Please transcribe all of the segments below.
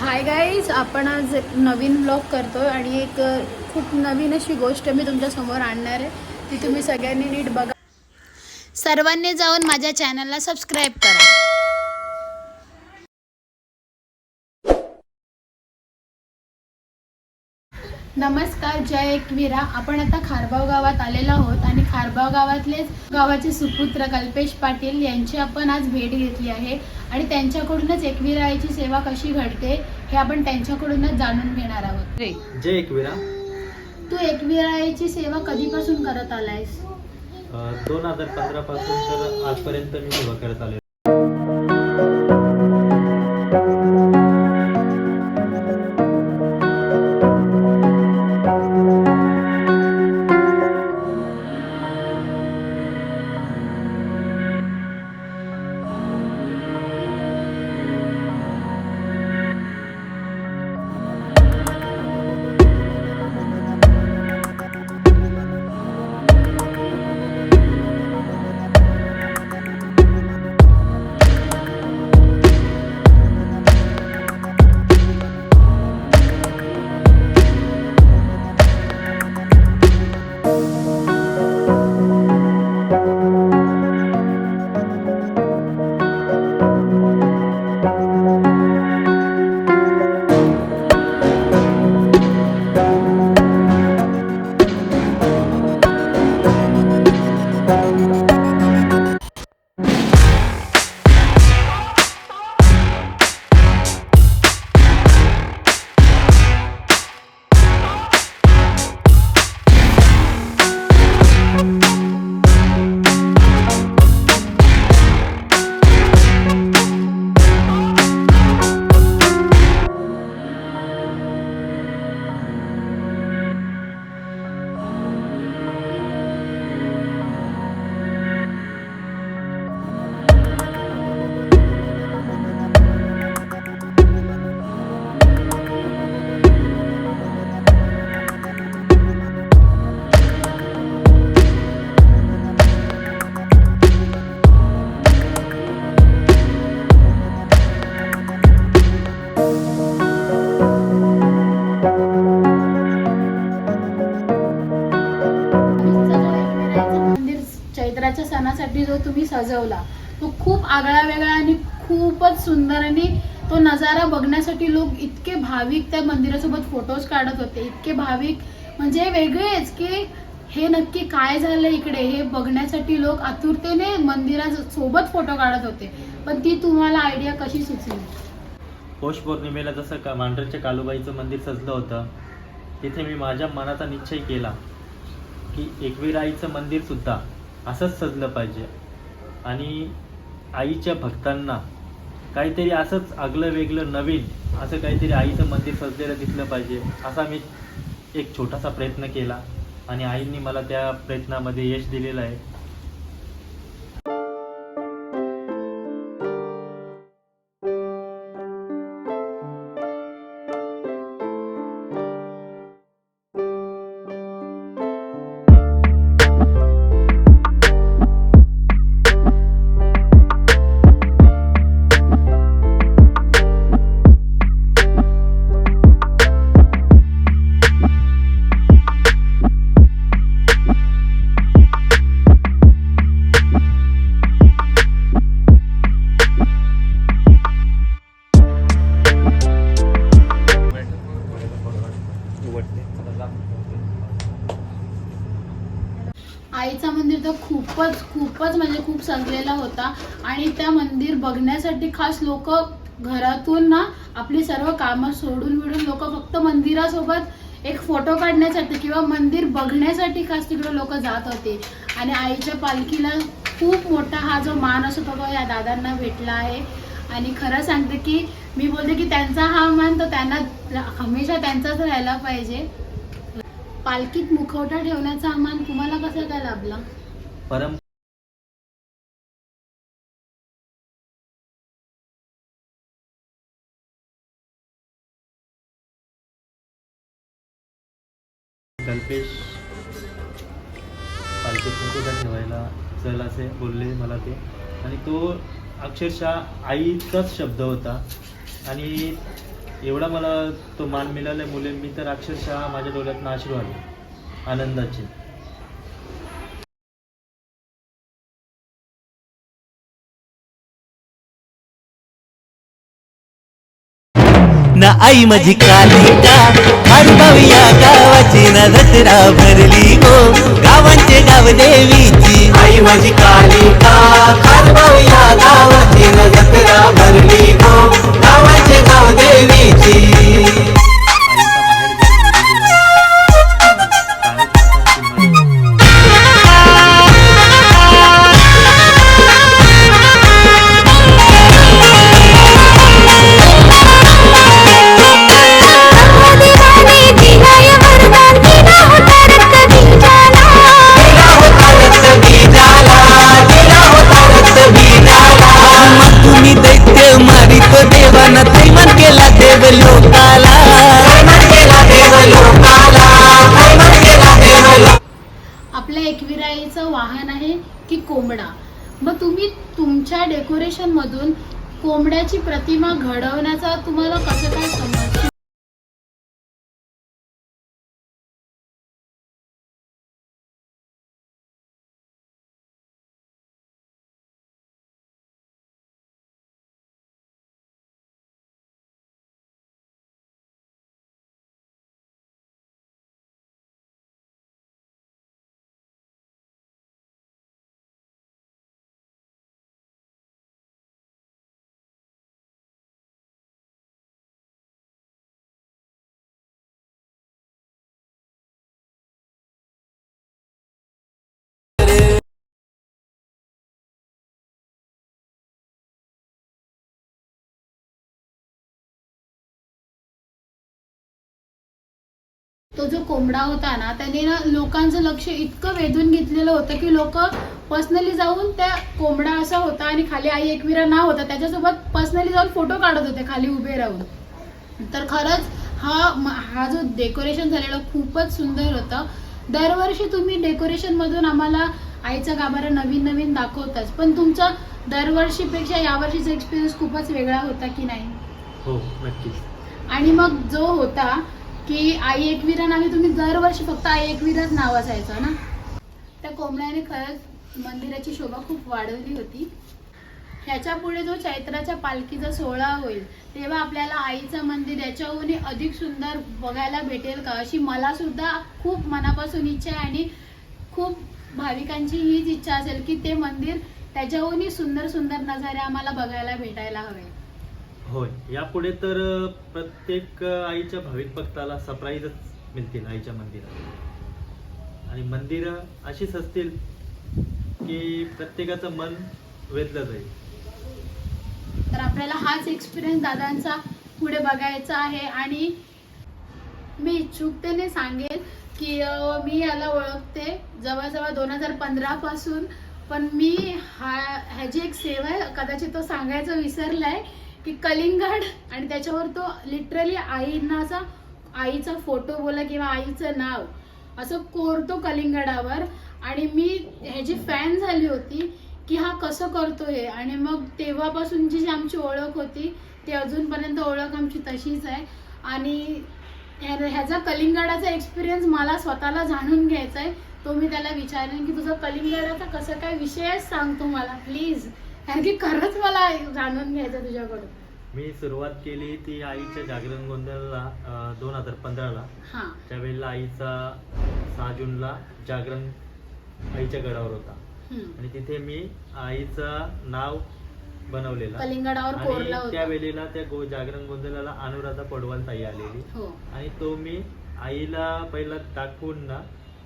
Hi guys आपण आज एक नवीन ब्लॉग करतोय आणि एक खूप नवीन अशी गोष्ट मी तुमच्यासमोर आणणार आहे. ती तुम्ही सगळ्यांनी नीट बघा. सर्वांनी जाऊन माझ्या चॅनलला सबस्क्राईब करा. नमस्कार जय एकवीरा आपण आता खारबाव गावात आलेलो आहोत आणि खारबाव गावातलेच गावाचे सुपुत्र कल्पेश पाटील यांची आपण आज भेट घेतली आहे. आणि त्यांच्याकडूनच एकवीरा आईची सेवा कशी घडते हे आपण त्यांच्याकडूनच जाणून घेणार आहोत. जय एकविरा तू एकवीरा आईची सेवा कधीपासून करत आलायस? दोन हजार पंधरा पासून तर आजपर्यंत मी सेवा करत आले चैत्राच्या जो तुम्ही सजवला तो खूप आगळा वेगळा आणि खूपच सुंदर आणि तो नजारा बघण्यासाठी लोक इतके भाविक त्या मंदिरासोबत फोटोज काढत होते. इतके भाविक म्हणजे वेगळेच की हे नक्की काय झालं इकडे हे बघण्यासाठी लोक आतुरतेने मंदिरासोबत फोटो काढत होते. पण ती तुम्हाला आयडिया कशी सुचली? पौष पौर्णिमेला जसं का मांढरच्या कालूबाईचं मंदिर सजलं होतं तिथे मी माझ्या मनाचा निश्चय केला की एकवीराईचं मंदिर सुद्धा असंच सजलं पाहिजे. आणि आईच्या भक्तांना काहीतरी असंच आगलं वेगळं नवीन असं काहीतरी आईचं मंदिर सजलेलं दिसलं पाहिजे असा मी एक छोटासा प्रयत्न केला. आणि आईंनी मला त्या प्रयत्नामध्ये यश दिलेलं आहे. आईचा मंदिर तर खूपच खूपच म्हणजे खूप सजलेला होता. आणि त्या मंदिर बघण्यासाठी खास लोक घरातून ना आपली सर्व कामं सोडून मिळून लोक फक्त मंदिरासोबत एक फोटो काढण्यासाठी किंवा मंदिर बघण्यासाठी खास तिकडे लोक जात होते. आणि आईच्या पालखीला खूप मोठा हा जो मान असतो तो या दादांना भेटला आहे. आणि खरं सांगते की मी बोलते की त्यांचा हा मान तो त्यांना हमेशा त्यांचाच राहायला पाहिजे. पालखीत मुखवटा ठेवण्याचा अमान तुम्हाला कसं काय लाभला? परम कल्पेश पालखीत मुकुटा ठेवायला चल असे बोलले मला ते. आणि तो अक्षरशः आईचाच शब्द होता. आणि एवढा मला तो मान मिळाला मुले मी तर अक्षरशः माझ्या डोळ्यात आशीर्वाद आहे. आनंदाचे. ना आई माझी कालिका हरभावी या गावाची ना जत्रा भरली हो. गावांचे गाव देवीची. आई माझी कालिका एकविराईचं वाहन आहे की कोंबडा? मग तुम्ही तुमच्या डेकोरेशन मधून कोंबड्याची प्रतिमा घडवण्याचा तुम्हाला कसं काय समज तो जो कोंबडा होता ना त्याने ना लोकांचं लक्ष इतकं वेधून घेतलेलं होतं की लोक पर्सनली जाऊन त्या कोंबडा असा होता आणि खाली आई एकविरा नाव होता त्याच्यासोबत पर्सनली जाऊन फोटो काढत होते खाली उभे राहून. तर खरंच हा हा जो डेकोरेशन झालेला खूपच सुंदर होतं. दरवर्षी तुम्ही डेकोरेशन मधून आम्हाला आईचा गाभारा नवीन नवीन दाखवताच. पण तुमचा दरवर्षीपेक्षा यावर्षीचा एक्सपिरियन्स खूपच वेगळा होता की नाही? हो नक्कीच. आणि मग जो होता की आई एकविरा नावे तुम्ही दरवर्षी फक्त आई एकविराच नाव असायचं ना? त्या कोंबड्याने खरंच मंदिराची शोभा खूप वाढवली होती. ह्याच्या पुढे जो चैत्राच्या पालखीचा सोहळा होईल तेव्हा आपल्याला आईचं मंदिर याच्याहूनही अधिक सुंदर बघायला भेटेल का? अशी मला सुद्धा खूप मनापासून इच्छा आहे आणि खूप भाविकांची हीच इच्छा असेल की ते मंदिर त्याच्याहूनही सुंदर सुंदर नजारे आम्हाला बघायला भेटायला हवे. होय. यापुढे तर प्रत्येक आईच्या भाविक भक्ताला सरप्राईजच मिळतील आईच्या मंदिरात. आणि मंदिरं अशीच असतील की प्रत्येकाचं मन वेधलं जाईल. तर आपल्याला हाच एक्सपिरियन्स दादांचा पुढे बघायचा आहे आणि मी इच्छुकतेने सांगेल की मी याला ओळखते जवळजवळ दोन हजार पंधरा पासून. पण मी हा ह्याची एक सेवा आहे कदाचित तो सांगायचं विसरलाय की कलिंगड आणि त्याच्यावर तो लिटरली आईंना असा आईचा फोटो बोला किंवा आईचं नाव असं कोरतो कलिंगडावर. आणि मी ह्याची फॅन झाली होती की हा कसं करतो हे? आणि मग तेव्हापासूनची जी आमची ओळख होती ती अजूनपर्यंत ओळख आमची तशीच आहे. आणि ह्याचा कलिंगडाचा एक्सपिरियन्स मला स्वतःला जाणून घ्यायचा आहे. तो मी त्याला विचारेन की तुझा कलिंगडाचा कसं काय विषयच सांगतो मला प्लीज कारण की खरंच मला जाणून घ्यायचं तुझ्याकडून. मी सुरुवात केली ती आईच्या जागरण गोंधळला दोन हजार पंधराला. हां. त्यावेळेला आईचा सहा जूनला जागरण आईच्या गडावर होता. हम्म. आणि तिथे मी आईचं नाव बनवलेलं. कलिंगडावर कोरला आणि त्या होता. वेळेला त्या गो जागरण गोंधळाला अनुराधा पडवाल ताई आलेली. हो. आणि तो मी आईला पहिला दाखवून ना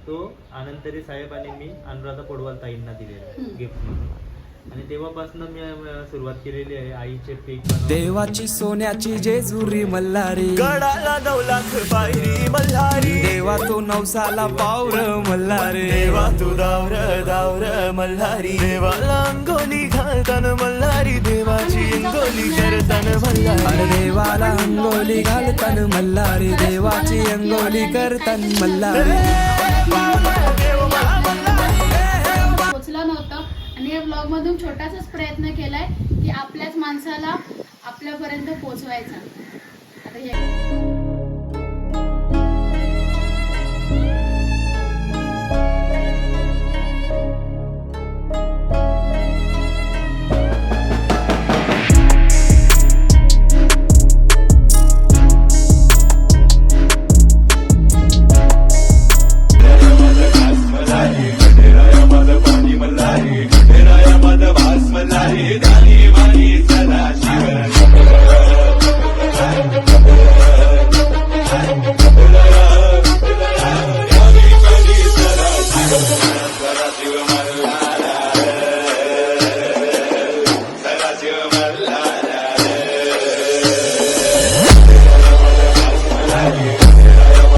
तो आनंदरी साहेब आणि मी अनुराधा पडवाल ताईंना दिलेला हम्म. गिफ्ट म्हणून. आणि तेव्हापासून मी सुरुवात केलेली आहे आईचे पीक. देवाची सोन्याची जेजुरी मल्हारी. गडाला नऊ लाख पायरी मल्हारी. देवा तो नवसाला पावर मल्हारी. देवा तू दावर दावर मल्हारी. देवाला अंगोली घालतान मल्हारी. देवाची अंगोली करतान मल्हारी. अरे देवाला अंगोली घालतान मल्हारी. देवाची अंगोली करतान मल्हारी. या ब्लॉग मधून छोटासाच प्रयत्न केलाय की आपल्याच माणसाला आपल्यापर्यंत पोचवायचा आता हे